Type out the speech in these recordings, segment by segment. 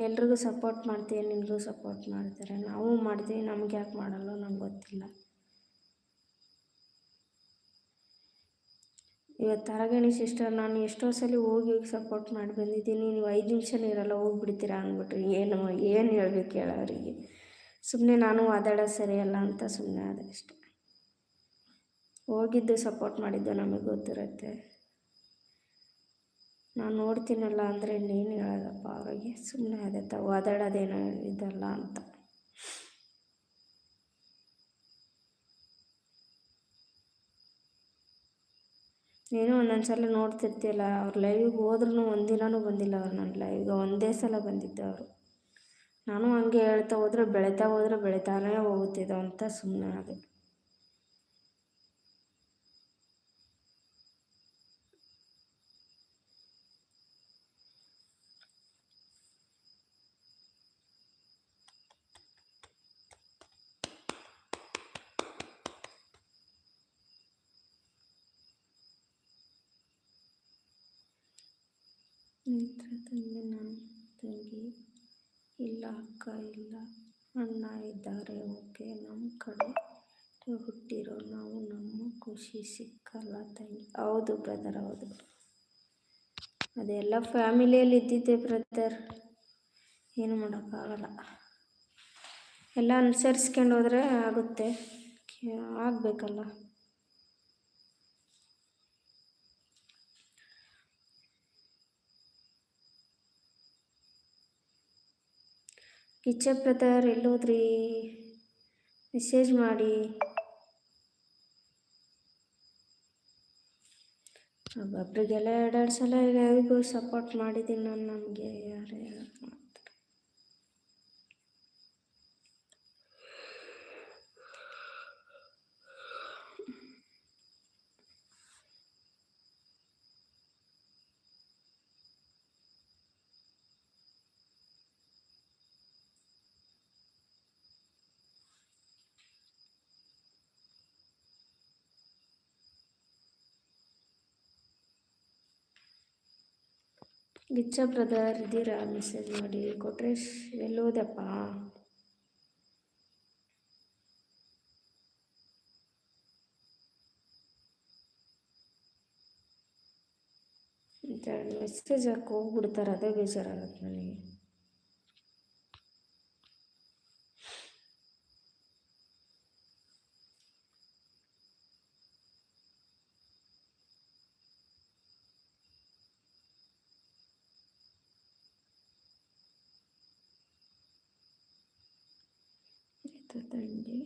ಎಲ್ರಿಗೂ ಸಪೋರ್ಟ್ ಮಾಡ್ತೀವಿ ನಿನಗೂ ಸಪೋರ್ಟ್ ಮಾಡ್ತಾರೆ. ನಾವು ಮಾಡ್ತೀವಿ, ನಮ್ಗೆ ಯಾಕೆ ಮಾಡಲ್ಲ ನಂಗೆ ಗೊತ್ತಿಲ್ಲ. ಇವತ್ತು ತರಗಣಿ ಸಿಸ್ಟರ್ ನಾನು ಎಷ್ಟೋ ಸಲ ಹೋಗಿ ಹೋಗಿ ಸಪೋರ್ಟ್ ಮಾಡಿ ಬಂದಿದ್ದೀನಿ. ನೀವು ಐದು ನಿಮಿಷನೂ ಇರಲ್ಲ, ಹೋಗ್ಬಿಡ್ತೀರಾ ಅಂದ್ಬಿಟ್ರಿ. ಏನು ಏನು ಹೇಳ್ಬೇಕು ಹೇಳ ಸುಮ್ಮನೆ ನಾನು ಮಾತಾಡೋದು ಸರಿಯಲ್ಲ ಅಂತ ಸುಮ್ಮನೆ ಅಷ್ಟೆ. ಹೋಗಿದ್ದು ಸಪೋರ್ಟ್ ಮಾಡಿದ್ದು ನಮಗೆ ಗೊತ್ತಿರುತ್ತೆ. ನಾನು ನೋಡ್ತೀನಲ್ಲ ಅಂದರೆ ನೀನು ಹೇಳೋದಪ್ಪ ಅವ್ರಿಗೆ ಸುಮ್ಮನೆ ಅದೇ ಒದಾಡೋದೇನೋ ಇದಲ್ಲ ಅಂತ. ನೀನು ಒಂದೊಂದು ಸಲ ನೋಡ್ತಿರ್ತೀಯಲ್ಲ, ಅವ್ರ ಲೈವಿಗೆ ಹೋದ್ರೂ ಒಂದಿನೂ ಬಂದಿಲ್ಲ ಅವ್ರು ನನ್ನ ಲೈವ್ಗೆ ಒಂದೇ ಸಲ ಬಂದಿದ್ದೆ ಅವರು. ನಾನು ಹಂಗೆ ಹೇಳ್ತಾ ಹೋದ್ರೆ ಬೆಳೀತಾ ಹೋದ್ರೆ ಬೆಳೀತಾನೇ ಹೋಗುತ್ತಿದ್ದೋ ಅಂತ ಸುಮ್ಮನೆ ಅದೇ. ನೇತ್ರ ತಂಗಿ ನನ್ನ ತಂಗಿ. ಇಲ್ಲ ಅಕ್ಕ, ಇಲ್ಲ. ಅಣ್ಣ ಇದ್ದಾರೆ, ಓಕೆ. ನಮ್ಮ ಕಡೆ ಹುಟ್ಟಿರೋ ನಾವು, ನಮ್ಮ ಖುಷಿ ಸಿಕ್ಕಲ್ಲ ತಂಗಿ. ಹೌದು ಬ್ರದರ್ ಹೌದು. ಅದೆಲ್ಲ ಫ್ಯಾಮಿಲಿಯಲ್ಲಿ ಇದ್ದಿದ್ದೆ ಬ್ರದರ್ ಏನು ಮಾಡೋಕ್ಕಾಗಲ್ಲ. ಎಲ್ಲ ಅನುಸರಿಸ್ಕೊಂಡು ಆಗುತ್ತೆ. ಆಗಬೇಕಲ್ಲ. ಕಿಚ್ಚ ಬ್ರದರ್ ಎಲ್ಲೋದ್ರಿ? ಮೆಸೇಜ್ ಮಾಡಿ. ಒಬ್ಬೊಬ್ರಿಗೆಲ್ಲ ಎರಡೆರಡು ಸಲ ಯಾರಿಗೂ ಸಪೋರ್ಟ್ ಮಾಡಿದ್ದೀನಿ ನಾನು ನಮಗೆ, ಯಾರು ಯಾರು ಗಿಚ್ಚ ಬ್ರದರ್ ಇದ್ದೀರಾ ಮೆಸೇಜ್ ಮಾಡಿ ಕೊಟ್ರೇಶ್ ಎಲ್ಲೋದಪ್ಪ? ಮೆಸೇಜ್ ಹಾಕಿ ಹೋಗ್ಬಿಡ್ತಾರೆ ಅದೇ ಬೇಜಾರಾಗುತ್ತೆ ನನಗೆ. ತಂಗಿ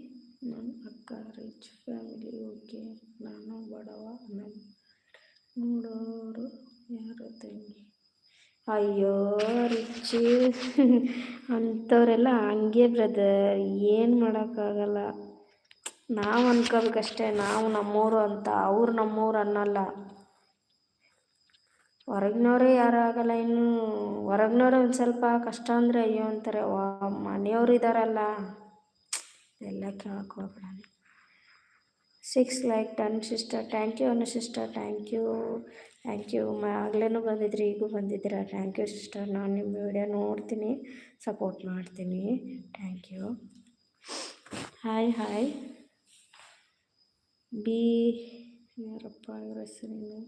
ನನ್ನ ಅಕ್ಕ ರಿಚ್ ಫ್ಯಾಮಿಲಿ ಓಕೆ ನಾನು ಬಡವ ನಮ್ಮ ನೋಡೋರು ಯಾರು ತಂಗಿ? ಅಯ್ಯೋ ರಿಚ್ ಅಂಥವರೆಲ್ಲ ಹಂಗೆ ಬ್ರದರ್ ಏನು ಮಾಡೋಕ್ಕಾಗಲ್ಲ. ನಾವು ಅನ್ಕೋಬೇಕಷ್ಟೇ, ನಾವು ನಮ್ಮೂರು ಅಂತ, ಅವ್ರು ನಮ್ಮೂರು ಅನ್ನಲ್ಲ. ಹೊರಗಿನವರೇ ಯಾರು ಆಗಲ್ಲ ಇನ್ನು. ಹೊರಗಿನವ್ರೆ ಒಂದು ಸ್ವಲ್ಪ ಕಷ್ಟ ಅಂದರೆ ಅಯ್ಯೋ ಅಂತಾರೆ ಮನೆಯವ್ರು ಇದ್ದಾರಲ್ಲ ಎಲ್ಲ ಕೇಳಕ್ಕೆ ಹೋಗ್ಬೇಡ six like done sister thank you ಅನ್ನು sister thank you thank you ಆಗ್ಲೇ ಬಂದಿದ್ರಿ, ಈಗೂ ಬಂದಿದ್ದೀರಾ? ಥ್ಯಾಂಕ್ ಯು ಸಿಸ್ಟರ್ ನಾನು ನಿಮ್ಮ ವಿಡಿಯೋ ನೋಡ್ತೀನಿ ಸಪೋರ್ಟ್ ಮಾಡ್ತೀನಿ. Thank you hi hi B ಯಾರಪ್ಪ ಇವ್ರ ಹೆಸರೇನು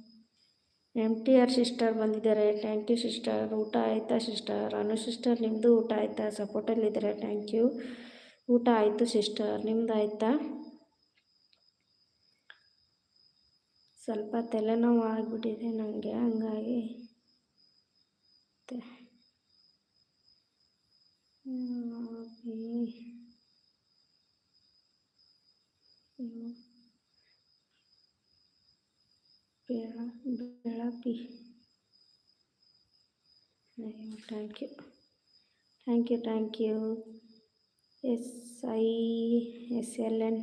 ಎಂ ಟಿ ಆರ್ ಸಿಸ್ಟರ್ ಬಂದಿದ್ದಾರೆ. ಥ್ಯಾಂಕ್ ಯು ಸಿಸ್ಟರ್ ಊಟ ಆಯಿತಾ ಸಿಸ್ಟರ್ ಅನು ಸಿಸ್ಟರ್ ನಿಮ್ಮದು ಊಟ ಆಯಿತಾ? ಸಪೋರ್ಟಲ್ಲಿದ್ದಾರೆ ಥ್ಯಾಂಕ್ ಯು ಊಟ ಆಯಿತು ಸಿಸ್ಟರ್ ನಿಮ್ದು ಆಯಿತಾ? ಸ್ವಲ್ಪ ತಲೆನೋವು ಆಗಿಬಿಟ್ಟಿದೆ ನನಗೆ ಹಂಗಾಗಿ ಬೆಳ ಬೆಳಪಿ thank you thank you thank you S I S L N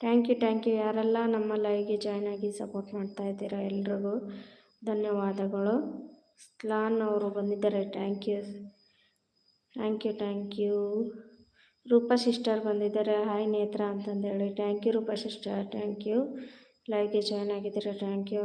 thank you thank you ಯಾರೆಲ್ಲ ನಮ್ಮ ಲೈವ್ಗೆ ಜಾಯ್ನ್ ಆಗಿ ಸಪೋರ್ಟ್ ಮಾಡ್ತಾ ಇದ್ದೀರಾ ಎಲ್ರಿಗೂ, ಧನ್ಯವಾದಗಳು. ಸ್ಲಾನ್ ಅವರು ಬಂದಿದ್ದಾರೆ. Thank you thank you thank you Rupa sister ಬಂದಿದ್ದಾರೆ. ಹಾಯ್ ನೇತ್ರ ಅಂತಂದೇಳಿ. Thank you Rupa sister thank you ಲೈವ್ಗೆ join ಆಗಿದ್ದೀರಾ. Thank you